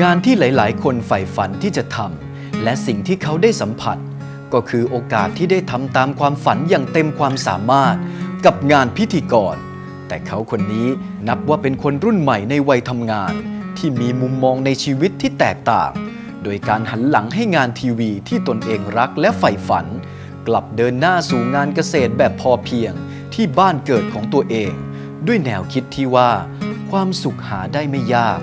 งานที่หลายๆ คนใฝ่ฝันที่จะทำและสิ่งที่เขาได้สัมผัส ก็คือโอกาสที่ได้ทำตามความฝันอย่างเต็มความสามารถกับงานพิธีกร แต่เขาคนนี้นับว่าเป็นคนรุ่นใหม่ในวัยทำงาน ที่มีมุมมองในชีวิตที่แตกต่าง โดยการหันหลังให้งานทีวีที่ตนเองรักและใฝ่ฝัน กลับเดินหน้าสู่งานเกษตรแบบพอเพียงที่บ้านเกิดของตัวเอง ด้วยแนวคิดที่ว่า ความสุขหาได้ไม่ยาก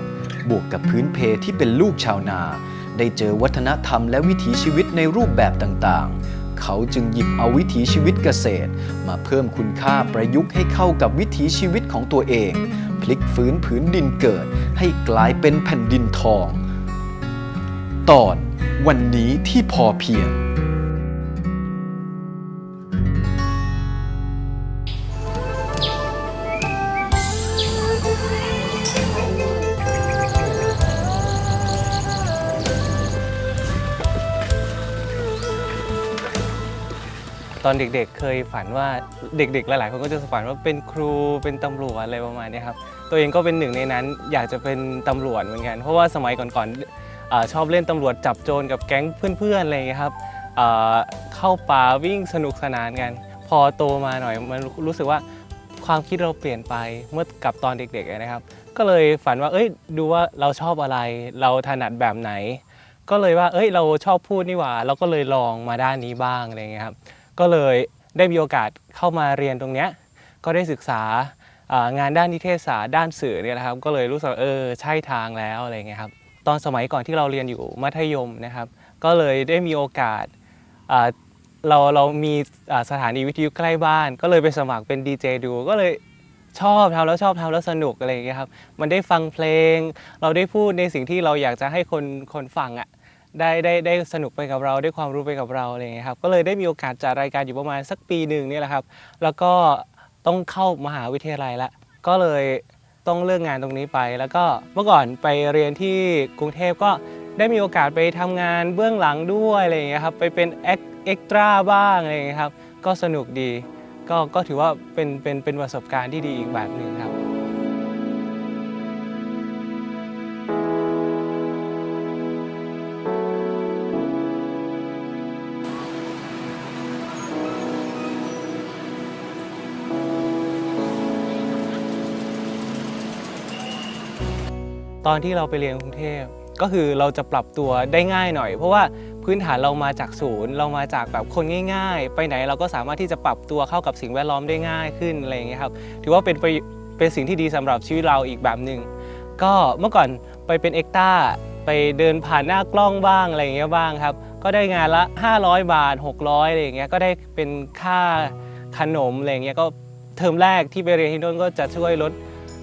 บวกกับพื้นเพที่เป็นลูกชาวนา ได้เจอวัฒนธรรมและวิถีชีวิตในรูปแบบต่างๆ เขาจึงหยิบเอาวิถีชีวิตเกษตร มาเพิ่มคุณค่าประยุกต์ให้เข้ากับวิถีชีวิตของตัวเอง พลิกฟื้นผืนดินเกิด ให้กลายเป็นแผ่นดินทอง ตอนวันนี้ที่พอเพียง อนเด็กๆ เคยฝันว่าเด็กๆ หลายๆ คนก็จะฝันว่าเป็นครูเป็นตำรวจอะไรประมาณนี้ครับ ตัวเองก็เป็นหนึ่งในนั้นอยากจะเป็นตำรวจเหมือนกัน เพราะว่าสมัยก่อนๆชอบเล่นตำรวจจับโจรกับแก๊งเพื่อนๆ อะไรอย่างเงี้ยครับเข้าป่าวิ่งสนุกสนานกัน พอโตมาหน่อยมันรู้สึกว่าความคิดเราเปลี่ยนไปเมื่อกับตอนเด็กๆนะครับ ก็เลยฝันว่าเอ้ยดูว่าเราชอบอะไรเราถนัดแบบไหน ก็เลยว่าเอ้ยเราชอบพูดนี่หว่า เราก็เลยลองมาด้านนี้บ้างอะไรเงี้ยครับ ก็เลยได้มีโอกาสเข้ามาเรียนตรงเนี้ยก็ได้ศึกษางานด้านนิเทศศาสตร์ด้านสื่อเนี่ยนะครับ ก็เลยรู้สึกเออใช่ทางแล้วอะไรเงี้ยครับตอนสมัยก่อนที่เราเรียนอยู่มัธยมนะครับ ก็เลยได้มีโอกาสเราเรามีสถานีวิทยุใกล้บ้าน ก็เลยไปสมัครเป็นดีเจดูก็เลยชอบทำแล้วชอบทำแล้วสนุกอะไรอย่างเงี้ยครับ มันได้ฟังเพลง เราได้พูดในสิ่งที่เราอยากจะให้คนคนฟังอะ ได้ได้ได้สนุกไปกับเราได้ความรู้ไปกับเราอะไรอย่างเงี้ยครับก็เลยได้มีโอกาสจัดรายการอยู่ประมาณสักปีหนึ่งเนี่ยแหละครับ แล้วก็ต้องเข้ามหาวิทยาลัยละก็เลยต้องเลิกงานตรงนี้ไป แล้วก็เมื่อก่อนไปเรียนที่กรุงเทพก็ได้มีโอกาสไปทำงานเบื้องหลังด้วยอะไรอย่างเงี้ยครับไปเป็นเอ็กเอ็กตร้าบ้างอะไรอย่างเงี้ยครับก็สนุกดีก็ก็ถือว่าเป็นเป็นเป็นประสบการณ์ที่ดีอีกแบบหนึ่งครับ ตอนที่เราไปเรียนกรุงเทพก็คือเราจะปรับตัวได้ง่ายหน่อย เพราะว่าพื้นฐานเรามาจากศูนย์ เรามาจากแบบคนง่าย ๆ ไปไหนเราก็สามารถที่จะปรับตัวเข้ากับสิ่งแวดล้อมได้ง่ายขึ้นอะไรอย่างเงี้ยครับถือว่าเป็นเป็นสิ่งที่ดีสำหรับชีวิตเราอีกแบบหนึ่งก็เมื่อก่อนไปเป็นเอ็กต้าไปเดินผ่านหน้ากล้องบ้างอะไรอย่างเงี้ยบ้างครับ ก็ได้งานละ 500 บาท 600อะไรอย่างเงี้ยก็ได้เป็นค่าขนมอะไรอย่างเงี้ยก็เทอมแรกที่ไปเรียนที่โน่นก็จะช่วยลด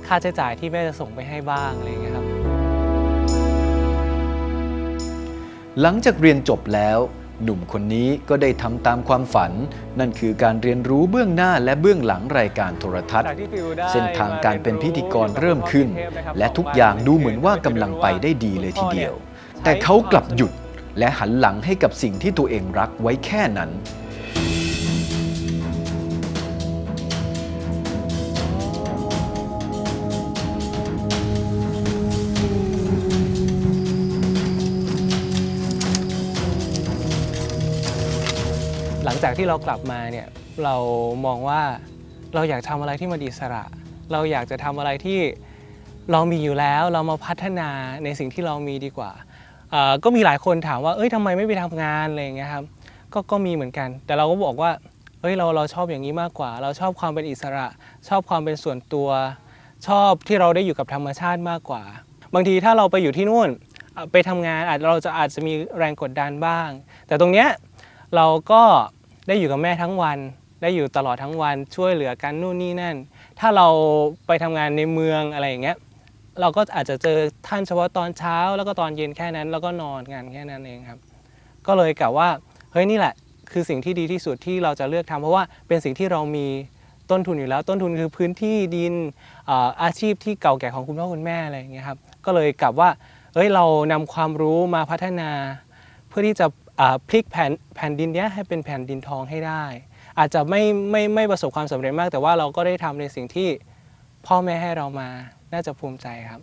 ค่าใช้จ่ายที่แม่จะส่งไปให้บ้างอะไรอย่างเงี้ยครับ หลังจากเรียนจบแล้ว หนุ่มคนนี้ก็ได้ทำตามความฝัน นั่นคือการเรียนรู้เบื้องหน้าและเบื้องหลังรายการโทรทัศน์จากที่ฟิวได้เส้นทางการเป็นพิธีกรมาเรียนรู้เริ่มขึ้นเกี่ยวกับและทุกอย่างดูเหมือนว่ากำลังไปได้ดีเลยทีเดียว แต่เขากลับหยุดและหันหลังให้กับสิ่งที่ตัวเองรักไว้แค่นั้น งจากที่เรากลับมาเนี่ยเรามองว่าเราอยากทำอะไรที่มันอิสระ เราอยากจะทำอะไรที่เรามีอยู่แล้วเรามาพัฒนาในสิ่งที่เรามีดีกว่าก็มีหลายคนถามว่าเอ้ยทำไมไม่ไปทำงานอะไรอย่างเงี้ยครับก็ก็มีเหมือนกัน แต่เราก็บอกว่าเฮ้ยเราเราชอบอย่างนี้มากกว่า เราชอบความเป็นอิสระ ชอบความเป็นส่วนตัว ชอบที่เราได้อยู่กับธรรมชาติมากกว่า บางทีถ้าเราไปอยู่ที่นู่นไปทำงานอาจเราจะอาจจะมีแรงกดดันบ้าง แต่ตรงเนี้ยเราก็ ได้อยู่กับแม่ทั้งวัน ได้อยู่ตลอดทั้งวันช่วยเหลือกันนู่นนี่นั่น ถ้าเราไปทำงานในเมืองอะไรอย่างเงี้ยเราก็อาจจะเจอท่านเฉพาะตอนเช้า แล้วก็ตอนเย็นแค่นั้น แล้วก็นอนกันแค่นั้นเองครับ ก็เลยกะว่าเฮ้ยนี่แหละ คือสิ่งที่ดีที่สุดที่เราจะเลือกทำเพราะว่าเป็นสิ่งที่เรามีต้นทุนอยู่แล้ว ต้นทุนคือพื้นที่ดินอาชีพที่เก่าแก่ของคุณพ่อคุณแม่อะไรอย่างเงี้ยครับก็เลยกลับว่าเอ้ยเรานำความรู้มาพัฒนา เพื่อที่จะ พลิกแผ่นแผ่นดินนี้ให้เป็นแผ่นดินทองให้ได้ อาจจะไม่ไม่ไม่ประสบความสำเร็จมาก แต่ว่าเราก็ได้ทำในสิ่งที่พ่อแม่ให้เรามาน่าจะภูมิใจครับ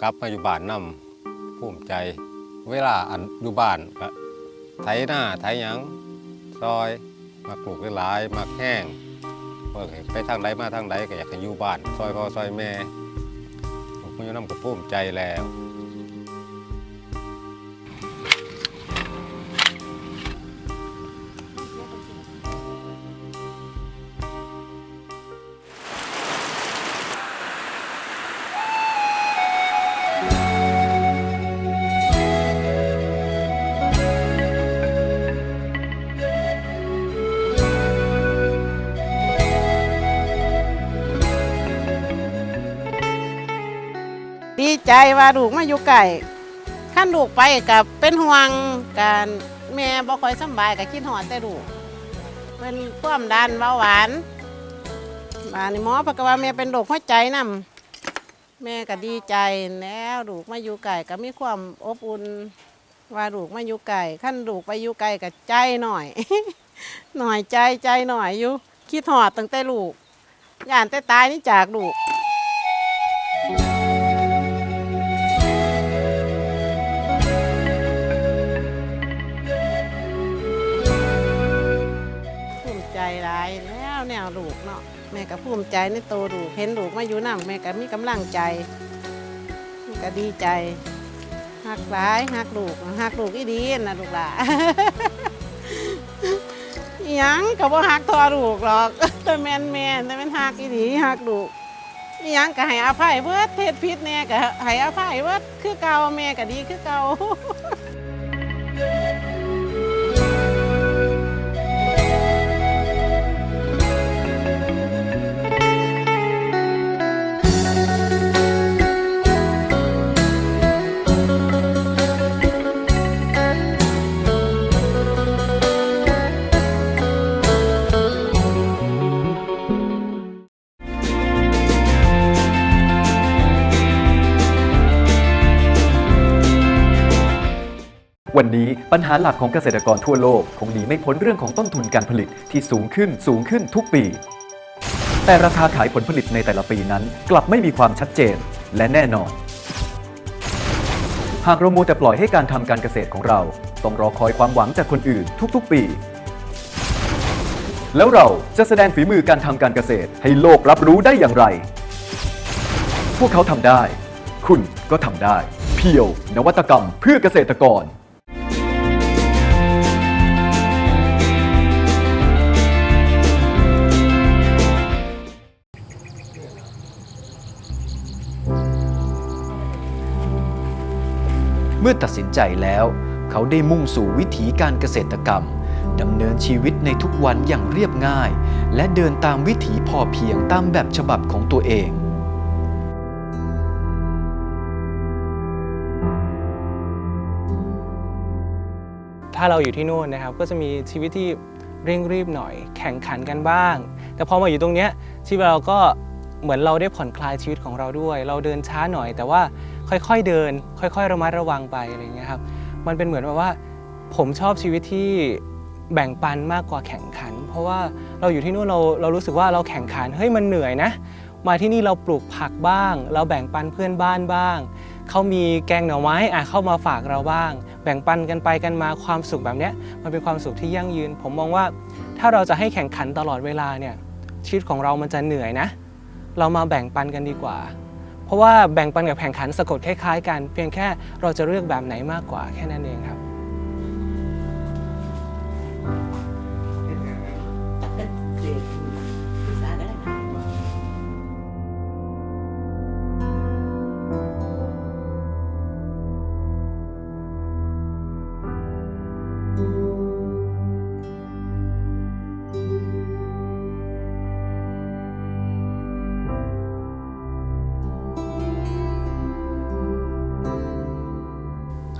กลับมาอยู่บ้านนำภูมิใจ เวลาอันอยู่บ้านก็ไถหน้าไถหยังซอย มากลูกหลายๆมาแห้งเพิ่งไปทางใดมาทางใดก็อยากให้อยู่บ้าน ซอยพ่อซอยแม่ลูกมอยู่นำก็ภูมิใจแล้ว ว่าลูกมาอยู่ไก่ขั้นลูกไปกับเป็นห่วงการแม่บ่ค่อยสบายกับคิดหอดแต่ลูกเป็นความดันเบาหวานบานนี่หมอเพกว่าแม่เป็นโรคหัวใจนํแม่ก็ดีใจแล้วลูกมาอยู่ไก่ก็มีความอบอุ่นว่าลูกมาอยู่ไก่ขั้นลูกไปอยู่ไก่กับใจหน่อย หน่อยใจใจหน่อยอยู่คิดหอดตั้งแต่ลูกย่านแต่ตายนี่จากลูก ลูกเนาะแม่ก็ภูมิใจในโตวลูกเห็นลูกมาอยู่นั่แม่ก็มีกำลังใจก็ดีใจหักหลายหักลูกหักลูกอีดีนะลูกหล่ะยังก็บ่หักทอลูกหรอกแต่แมนแมนแต่แม่นหักอีดีหักลูกยังก็ให้อภัยเบิดเทศผิดแน่ก็ให้อภัยเบิดคือเก่าแม่ก็ดีคือเก่า วันนี้ปัญหาหลักของเกษตรกรทั่วโลกคงหนีไม่พ้นเรื่องของต้นทุนการผลิตที่สูงขึ้นสูงขึ้นทุกปี แต่ราคาขายผลผลิตในแต่ละปีนั้น กลับไม่มีความชัดเจนและแน่นอน หากเราโมแต่ปล่อยให้การทำการเกษตรของเรา ต้องรอคอยความหวังจากคนอื่นทุกๆปี แล้วเราจะแสดงฝีมือการทำการเกษตรให้โลกรับรู้ได้อย่างไร พวกเขาทำได้ คุณก็ทำได้ เพียวนวัตกรรมเพื่อเกษตรกร เมื่อตัดสินใจแล้ว เขาได้มุ่งสู่วิถีการเกษตรกรรมดำเนินชีวิตในทุกวันอย่างเรียบง่าย และเดินตามวิถีพอเพียงตามแบบฉบับของตัวเอง ถ้าเราอยู่ที่นู่นนะครับก็จะมีชีวิตที่เร่งรีบหน่อย แข่งขันกันบ้าง แต่พอมาอยู่ตรงเนี้ยชีวิตเราก็เหมือนเราได้ผ่อนคลายชีวิตของเราด้วย เราเดินช้าหน่อย แต่ว่า ค่อยๆเดิน ค่อยๆระมัดระวังไปอะไรอย่างเงี้ยครับมันเป็นเหมือนแบบว่า ผมชอบชีวิตที่แบ่งปันมากกว่าแข่งขัน เพราะว่าเราอยู่ที่นู่นเราเรารู้สึกว่าเราแข่งขันเฮ้ยมันเหนื่อยนะ มาที่นี่เราปลูกผักบ้าง เราแบ่งปันเพื่อนบ้านบ้างเขามีแกงหน่อไม้อะเข้ามาฝากเราบ้าง แบ่งปันกันไปกันมาความสุขแบบเนี้ยมันเป็นความสุขที่ยั่งยืน ผมมองว่าถ้าเราจะให้แข่งขันตลอดเวลาเนี่ยชีวิตของเรามันจะเหนื่อยนะ เรามาแบ่งปันกันดีกว่า เพราะว่าแบ่งปันกับแข่งขันสะกดคล้าย ๆ กัน เพียงแค่เราจะเลือกแบบไหนมากกว่าแค่นั้นเองครับ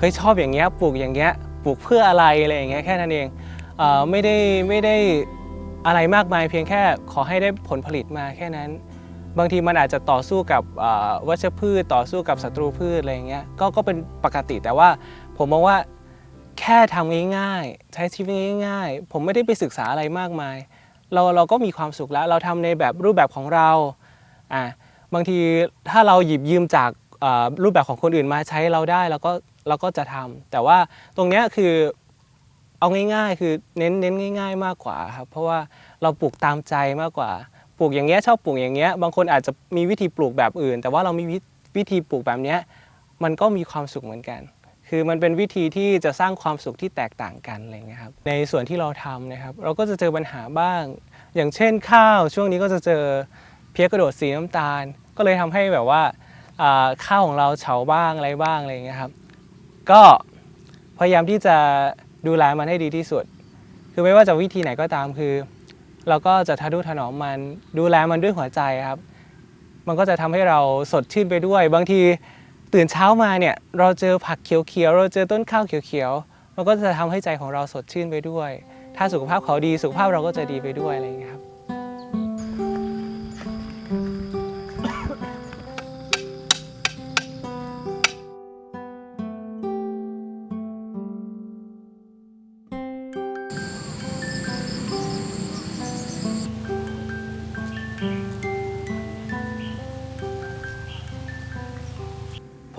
เฮ้ยชอบอย่างเงี้ยปลูกอย่างเงี้ยปลูกเพื่ออะไรอะไรอย่างเงี้ยแค่นั้นเองเออไม่ได้ไม่ได้อะไรมากมายเพียงแค่ขอให้ได้ผลผลิตมาแค่นั้น บางทีมันอาจจะต่อสู้กับวัชพืชต่อสู้กับศัตรูพืชอะไรอย่างเงี้ยก็ก็เป็นปกติแต่ว่าผมมองว่าแค่ทำง่ายๆใช้ชีวิตง่าย ๆ ผมไม่ได้ไปศึกษาอะไรมากมาย เราเราก็มีความสุขแล้ว เราทำในแบบรูปแบบของเราอะบางทีถ้าเราหยิบยืมจากรูปแบบของคนอื่นมาใช้เราได้เราก็ เราก็จะทำแต่ว่าตรงนี้คือเอาง่ายๆ คือเน้นเน้นง่าย ๆ มากกว่าครับ เพราะว่าเราปลูกตามใจมากกว่า ปลูกอย่างเงี้ยชอบปลูกอย่างเงี้ยบางคนอาจจะมีวิธีปลูกแบบอื่น แต่ว่าเรามีวิธีปลูกแบบเนี้ยมันก็มีความสุขเหมือนกัน คือมันเป็นวิธีที่จะสร้างความสุขที่แตกต่างกันอะไรเงี้ยครับ ในส่วนที่เราทำนะครับ เราก็จะเจอปัญหาบ้าง อย่างเช่นข้าวช่วงนี้ก็จะเจอเพี้ยกระโดดสีน้ำตาล ก็เลยทำให้แบบว่าข้าวของเราเฉาบ้างอะไรบ้างอะไรเงี้ยครับ ก็พยายามที่จะดูแลมันให้ดีที่สุด คือไม่ว่าจะวิธีไหนก็ตามคือ เราก็จะทะนุถนอมมันดูแลมันด้วยหัวใจครับ มันก็จะทำให้เราสดชื่นไปด้วย บางทีตื่นเช้ามาเนี่ยเราเจอผักเขียวๆเราเจอต้นข้าวเขียวๆมันก็จะทำให้ใจของเราสดชื่นไปด้วย ถ้าสุขภาพเขาดีสุขภาพเราก็จะดีไปด้วยอะไรอย่างเงี้ครับ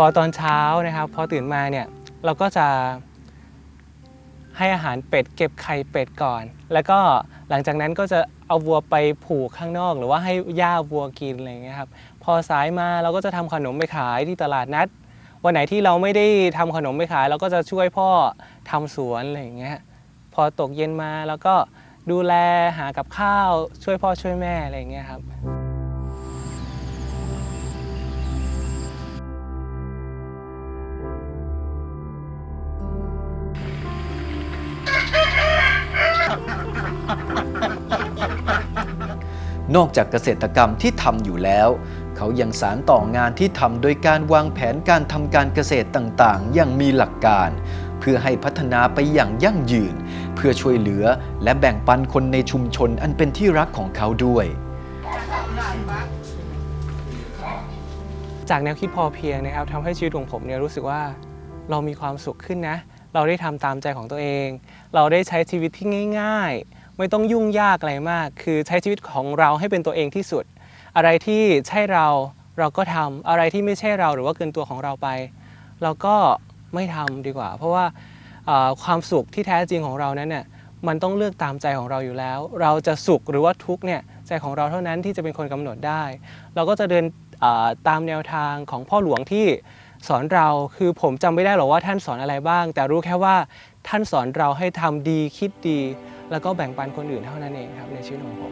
อตอนเช้านะครับ พอตื่นมาเนี่ยเราก็จะให้อาหารเป็ดเก็บไข่เป็ดก่อน แล้วก็หลังจากนั้นก็จะเอาวัวไปผูกข้างนอก หรือว่าให้หญ้าวัวกินอะไรเงี้ยครับพอสายมาเราก็จะทำขนมไปขายที่ตลาดนัด วันไหนที่เราไม่ได้ทำขนมไปขาย เราก็จะช่วยพ่อทำสวนอะไรเงี้ยพอตกเย็นมาแล้วก็ดูแลหากับข้าวช่วยพ่อช่วยแม่อะไรเงี้ยครับ นอกจากเกษตรกรรมที่ทำอยู่แล้ว เขายังสารต่องานที่ทำโดยการวางแผนการทำการเกษตรต่างๆ อย่างมีหลักการ เพื่อให้พัฒนาไปอย่างยั่งยืน เพื่อช่วยเหลือและแบ่งปันคนในชุมชนอันเป็นที่รักของเขาด้วยจากแนวคิดพอเพียงนะครับทำให้ชีวิตของผมเนี่ยรู้สึกว่าเรามีความสุขขึ้นนะ เราได้ทำตามใจของตัวเอง เราได้ใช้ชีวิตที่ง่าย ๆ ไม่ต้องยุ่งยากอะไรมาก คือใช้ชีวิตของเราให้เป็นตัวเองที่สุด อะไรที่ใช่เราเราก็ทำอะไรที่ไม่ใช่เราหรือว่าเกินตัวของเราไป เราก็ไม่ทำดีกว่า เพราะว่าความสุขที่แท้จริงของเรานั้นเนี่ยมันต้องเลือกตามใจของเราอยู่แล้ว เราจะสุขหรือว่าทุกเนี่ยใจของเราเท่านั้นที่จะเป็นคนกำหนดได้ เราก็จะเดินตามแนวทางของพ่อหลวงที่สอนเราคือผมจำไม่ได้หรอกว่าท่านสอนอะไรบ้าง แต่รู้แค่ว่าท่านสอนเราให้ทำดีคิดดี แล้วก็แบ่งปันคนอื่นเท่านั้นเองครับในชีวิตของผม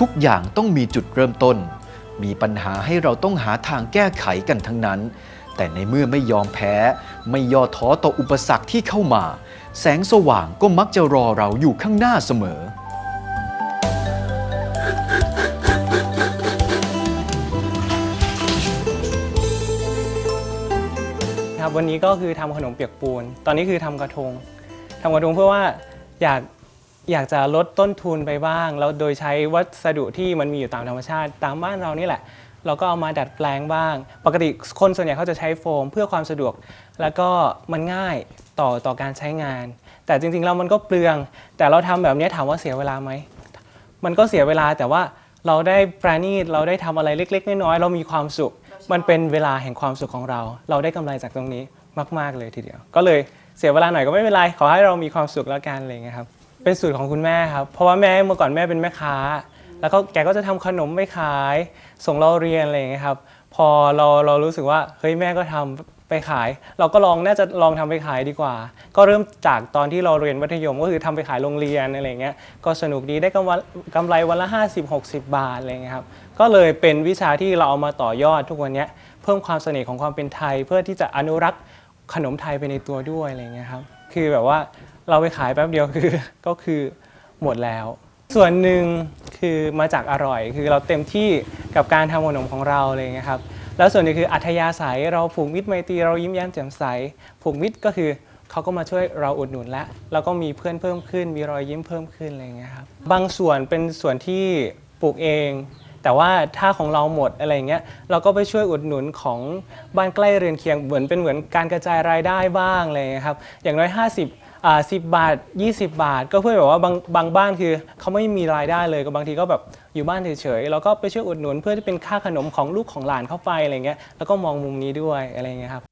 ทุกอย่างต้องมีจุดเริ่มต้น มีปัญหาให้เราต้องหาทางแก้ไขกันทั้งนั้น แต่ในเมื่อไม่ยอมแพ้ ไม่ย่อท้อต่ออุปสรรคที่เข้ามา แสงสว่างก็มักจะรอเราอยู่ข้างหน้าเสมอครับวันนี้ก็คือทำขนมเปียกปูน ตอนนี้คือทำกระทงทำกระทงเพื่อว่าอยาก อยากจะลดต้นทุนไปบ้าง แล้วโดยใช้วัสดุที่มันมีอยู่ตามธรรมชาติ ตามบ้านเรานี่แหละ เราก็เอามาดัดแปลงบ้าง ปกติคนส่วนใหญ่เขาจะใช้โฟมเพื่อความสะดวก แล้วก็มันง่ายต่อต่อการใช้งาน แต่จริงๆแล้วมันก็เปลือง แต่เราทำแบบนี้ถามว่าเสียเวลาไหมมันก็เสียเวลาแต่ว่าเราได้ประณีตเราได้ทำอะไรเล็ก ๆ น้อยๆเรามีความสุข มันเป็นเวลาแห่งความสุขของเรา เราได้กำไรจากตรงนี้มาก ๆเลยทีเดียว ก็เลยเสียเวลาหน่อยก็ไม่เป็นไรขอให้เรามีความสุขแล้วกันอะไรอย่างเงี้ยครับ เป็นสูตรของคุณแม่ครับ เพราะว่าแม่เมื่อก่อนแม่เป็นแม่ค้า แล้วก็แกก็จะทำขนมไปขาย ส่งเราเรียนอะไรอย่างเงี้ยครับ พอเราเรารู้สึกว่าเฮ้ยแม่ก็ทำไปขาย เราก็ลองน่าจะลองทำไปขายดีกว่า ก็เริ่มจากตอนที่เราเรียนมัธยม ก็คือทำไปขายโรงเรียนอะไรอย่างเงี้ย ก็สนุกดีได้กำไรกำไรวันละ 50-60 บาทอะไรอย่างเงี้ยครับ ก็เลยเป็นวิชาที่เราเอามาต่อยอดทุกวันเนี้ยเพิ่มความเสน่ห์ของความเป็นไทย เพื่อที่จะอนุรักษ์ขนมไทยไปในตัวด้วยอะไรอย่างเงี้ยครับ คือแบบว่า เราไปขายแป๊บเดียวคือ ก็คือหมดแล้ว ส่วนหนึ่งคือมาจากอร่อย คือเราเต็มที่กับการทำขนมของเราอะไรอย่างเงี้ยครับแล้วส่วนหนึงคืออัธยาศัยเราผูกมิตรไมตรีเรายิ้มแย้มแจ่มใสผูกมิตรก็คือเขาก็มาช่วยเราอุดหนุนแล้วแล้วก็มีเพื่อนเพิ่มขึ้น มีรอยยิ้มเพิ่มขึ้นอะไรอย่างเงี้ยครับบางส่วนเป็นส่วนที่ปลูกเอง แต่ว่าถ้าของเราหมดอะไรอย่างเงี้ยเราก็ไปช่วยอุดหนุนของบ้านใกล้เรือนเคียงเหมือนเป็นเหมือนการกระจายรายได้บ้างอะไรอย่างเงี้ยครับอย่างน้อย 50 อ่าสิบาท 20 บาท ก็เพื่อแบบว่าบางบางบ้านคือเขาไม่มีรายได้เลยก็บางทีก็แบบอยู่บ้านเฉยๆแล้วก็ไปช่วยอุดหนุนเพื่อที่เป็นค่าขนมของลูกของหลานเข้าไปอะไรเงี้ยแล้วก็มองมุมนี้ด้วยอะไรเงี้ยครับ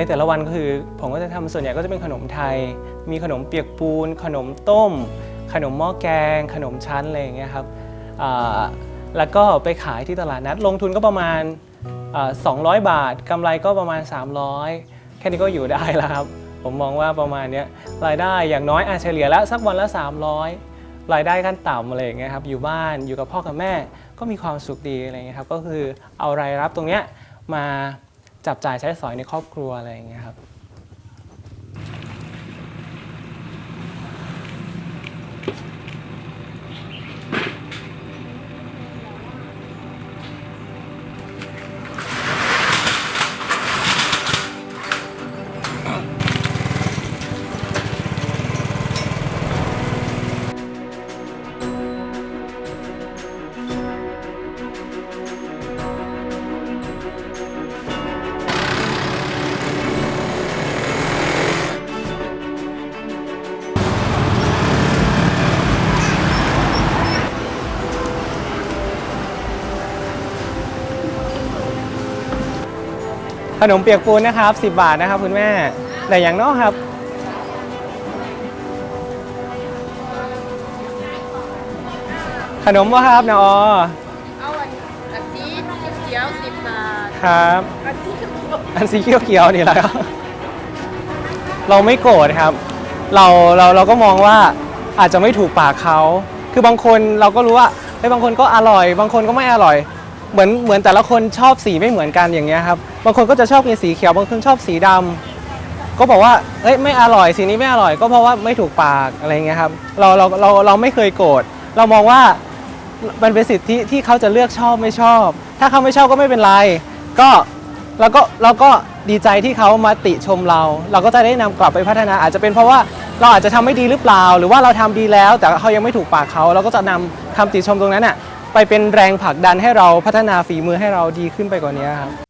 ในแต่ละวันก็คือ ผมก็จะทำส่วนใหญ่ก็จะเป็นขนมไทย มีขนมเปียกปูน ขนมต้ม ขนมหม้อแกง ขนมชั้นอะไรอย่างเงี้ยครับแล้วก็ไปขายที่ตลาดนัดลงทุนก็ประมาณอ่า200 บาทกำไรก็ประมาณ 300 แค่นี้ก็อยู่ได้แล้วครับ ผมมองว่าประมาณนี้รายได้อย่างน้อยอาเฉลี่ยแล้วสักวันละ 300 รายได้ขั้นต่ำอะไรอย่างเงี้ยครับอยู่บ้านอยู่กับพ่อกับแม่ก็มีความสุขดีอะไรเงี้ยครับก็คือเอารายรับตรงเนี้ยมา จับจ่ายใช้สอยในครอบครัวอะไรอย่างเงี้ยครับ ขนมเปียกปูนนะครับ 10 บาทนะครับคุณแม่แต่อย่างนอกครับ ขนมวะครับนะออเอาอันอันสีเขียวๆสิบบาทครับ อันสีเขียวอันสีเขียวๆนี่แหละครับ เราไม่โกรธครับ เราเราเราก็มองว่าอาจจะไม่ถูกปากเขา คือบางคนเราก็รู้ว่าเฮ้ยบางคนก็อร่อย บางคนก็ไม่อร่อย เหมือนเหมือนแต่ละคนชอบสีไม่เหมือนกันอย่างเงี้ยครับบางคนก็จะชอบกินสีเขียวบางคนชอบสีดำก็บอกว่าเอ้ยไม่อร่อยสีนี้ไม่อร่อย ก็เพราะว่าไม่ถูกปากอะไรเงี้ยครับเราเราเราเราไม่เคยโกรธเรามองว่ามันเป็นสิทธิที่เขาจะเลือกชอบไม่ชอบ ถ้าเขาไม่ชอบก็ไม่เป็นไร ก็แล้วก็เราก็ดีใจที่เขามาติชมเรา เราก็จะได้นำกลับไปพัฒนา อาจจะเป็นเพราะว่าเราอาจจะทำไม่ดีหรือเปล่า หรือว่าเราทำดีแล้ว แต่เขายังไม่ถูกปากเขาเราก็จะนำคำติชมตรงนั้นน่ะ ไปเป็นแรงผลักดันให้เราพัฒนาฝีมือให้เราดีขึ้นไปกว่านี้ครับ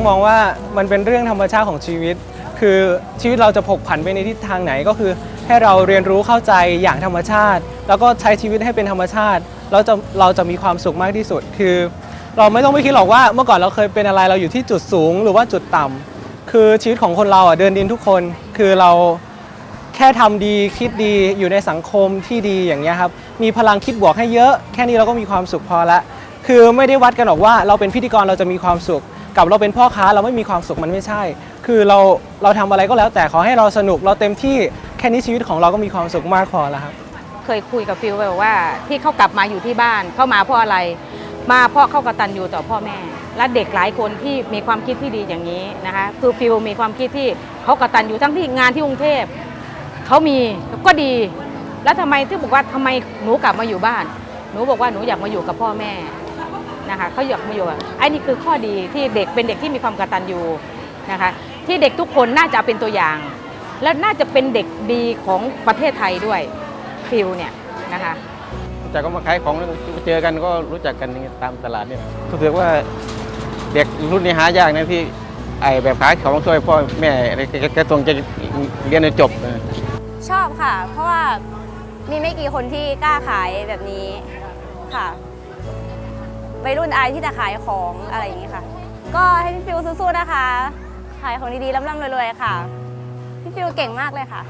ต้องมองว่ามันเป็นเรื่องธรรมชาติของชีวิต คือชีวิตเราจะผกผันไปในทิศทางไหนก็คือให้เราเรียนรู้เข้าใจอย่างธรรมชาติ แล้วก็ใช้ชีวิตให้เป็นธรรมชาติเราจะเราจะมีความสุขมากที่สุด คือ เราไม่ต้องไปคิดหรอกว่าเมื่อก่อนเราเคยเป็นอะไรเราอยู่ที่จุดสูงหรือว่าจุดต่ำคือชีวิตของคนเราอะเดินดินทุกคนคือเราแค่ทำดีคิดดีอยู่ในสังคมที่ดีอย่างเงี้ยครับมีพลังคิดบวกให้เยอะ แค่นี้เราก็มีความสุขพอละคือไม่ได้วัดกันหรอกว่าเราเป็นพิธีกรเราจะมีความสุข กับเราเป็นพ่อค้าเราไม่มีความสุขมันไม่ใช่ คือเราเราทำอะไรก็แล้ว แต่ขอให้เราสนุกเราเต็มที่แค่นี้ชีวิตของเราก็มีความสุขมากพอแล้วครับ เคยคุยกับฟิลไปบอกว่าที่เขากลับมาอยู่ที่บ้านเข้ามาเพราะอะไร มาเพราะเขากตัญญูต่อพ่อแม่ และเด็กหลายคนที่มีความคิดที่ดีอย่างนี้นะคะคือฟิลมีความคิดที่เขากตัญญูทั้งที่งานที่กรุงเทพเขามีก็ดี แล้วทำไมที่บอกว่าทำไมหนูกลับมาอยู่บ้าน หนูบอกว่าหนูอยากมาอยู่กับพ่อแม่ นะคะเขาอยากมาอยู่กับไอ้นี่คือข้อดีที่เด็กเป็นเด็กที่มีความกตัญญูนะคะที่เด็กทุกคนน่าจะเอาเป็นตัวอย่าง และน่าจะเป็นเด็กดีของประเทศไทยด้วยฟิลเนี่ยนะคะจากก็มาขายของแล้วเจอกันก็รู้จักกันอย่างเงี้ยตามตลาดเนี่ยรู้สึกว่าเด็กรุ่นนี้หายากนะที่ไอแบบขายของช่วยพ่อแม่อะไรแกแกตรงจะเรียนจนจบนะชอบค่ะ เพราะว่ามีไม่กี่คนที่กล้าขายแบบนี้ค่ะ วัยรุ่นอายที่จะขายของอะไรอย่างนี้ค่ะ ก็ให้พี่ฟิวสู้ๆนะคะ ขายของดีๆร่ำๆรวยๆค่ะ พี่ฟิวเก่งมากเลยค่ะ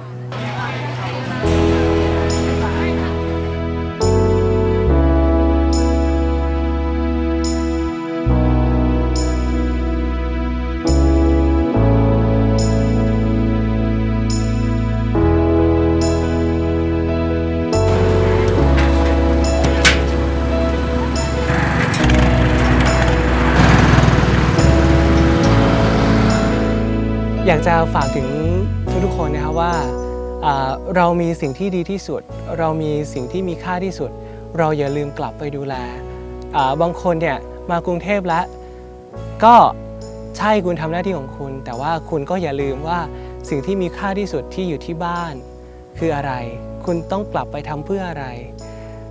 อยากจะฝากถึงทุกๆคนนะครับว่าเรามีสิ่งที่ดีที่สุด เรามีสิ่งที่มีค่าที่สุด เราอย่าลืมกลับไปดูแลบางคนเนี่ยมากรุงเทพแล้ว ก็ใช่คุณทำหน้าที่ของคุณ แต่ว่าคุณก็อย่าลืมว่าสิ่งที่มีค่าที่สุดที่อยู่ที่บ้าน คืออะไร คุณต้องกลับไปทำเพื่ออะไร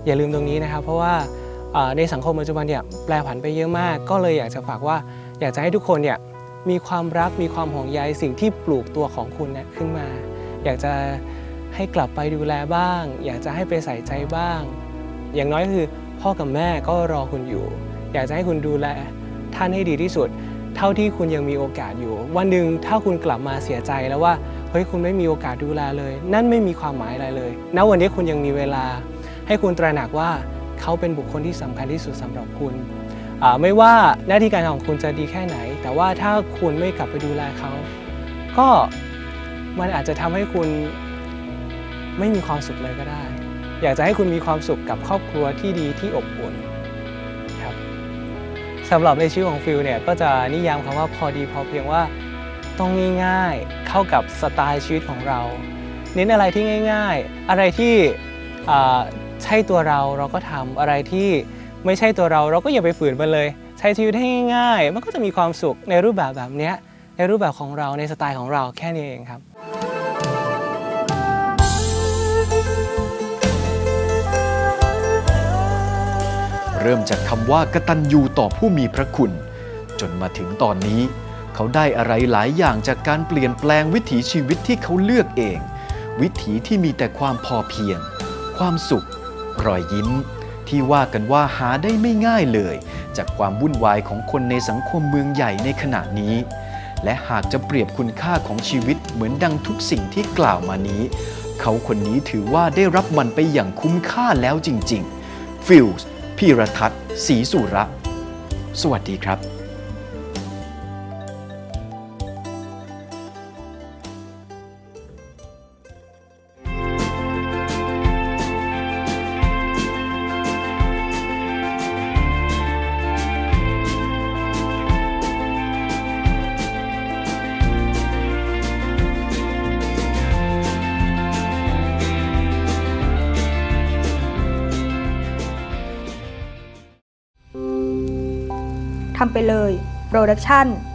อย่าลืมตรงนี้นะครับ เพราะว่าอ่าในสังคมปัจจุบันเนี่ยแปลผันไปเยอะมาก ก็เลยอยากจะฝากว่าอยากจะให้ทุกคนเนี่ย มีความรักมีความห่วงใยสิ่งที่ปลูกตัวของคุณนี่ยขึ้นมา อยากจะให้กลับไปดูแลบ้าง อยากจะให้ไปใส่ใจบ้าง อย่างน้อยคือพ่อกับแม่ก็รอคุณอยู่ อยากจะให้คุณดูแลท่านให้ดีที่สุด เท่าที่คุณยังมีโอกาสอยู่ วันหนึ่งถ้าคุณกลับมาเสียใจแล้วว่าเฮ้ยคุณไม่มีโอกาสดูแลเลย นั่นไม่มีความหมายอะไรเลยณวันนี้คุณยังมีเวลา ให้คุณตระหนักว่าเขาเป็นบุคคลที่สำคัญที่สุดสำหรับคุณ ไม่ว่าหน้าที่การงานของคุณจะดีแค่ไหน แต่ว่าถ้าคุณไม่กลับไปดูแลเขา ก็มันอาจจะทำให้คุณไม่มีความสุขเลยก็ได้ อยากจะให้คุณมีความสุขกับครอบครัวที่ดีที่อบอุ่นครับสำหรับในชีวิตของฟิลเนี่ยก็จะนิยามคำว่าพอดีพอเพียงว่าต้องง่ายๆเข้ากับสไตล์ชีวิตของเรา เน้นอะไรที่ง่าย ๆ อะไรที่ใช่ตัวเราเราก็ทำอะไรที่ ไม่ใช่ตัวเราเราก็อย่าไปฝืนมันเลย ใช้ชีวิตให้ง่ายๆ มันก็จะมีความสุขในรูปแบบแบบนี้ในรูปแบบของเราในสไตล์ของเราแค่นี้เองครับเริ่มจากคำว่ากตัญญูต่อผู้มีพระคุณ จนมาถึงตอนนี้ เขาได้อะไรหลายอย่างจากการเปลี่ยนแปลงวิถีชีวิตที่เขาเลือกเอง วิถีที่มีแต่ความพอเพียง ความสุข รอยยิ้ม ที่ว่ากันว่าหาได้ไม่ง่ายเลย จากความวุ่นวายของคนในสังคมเมืองใหญ่ในขณะนี้ และหากจะเปรียบคุณค่าของชีวิตเหมือนดังทุกสิ่งที่กล่าวมานี้ เขาคนนี้ถือว่าได้รับมันไปอย่างคุ้มค่าแล้วจริง ๆ ฟิลส์พีรทัศน์ศรีสุระ สวัสดีครับ ท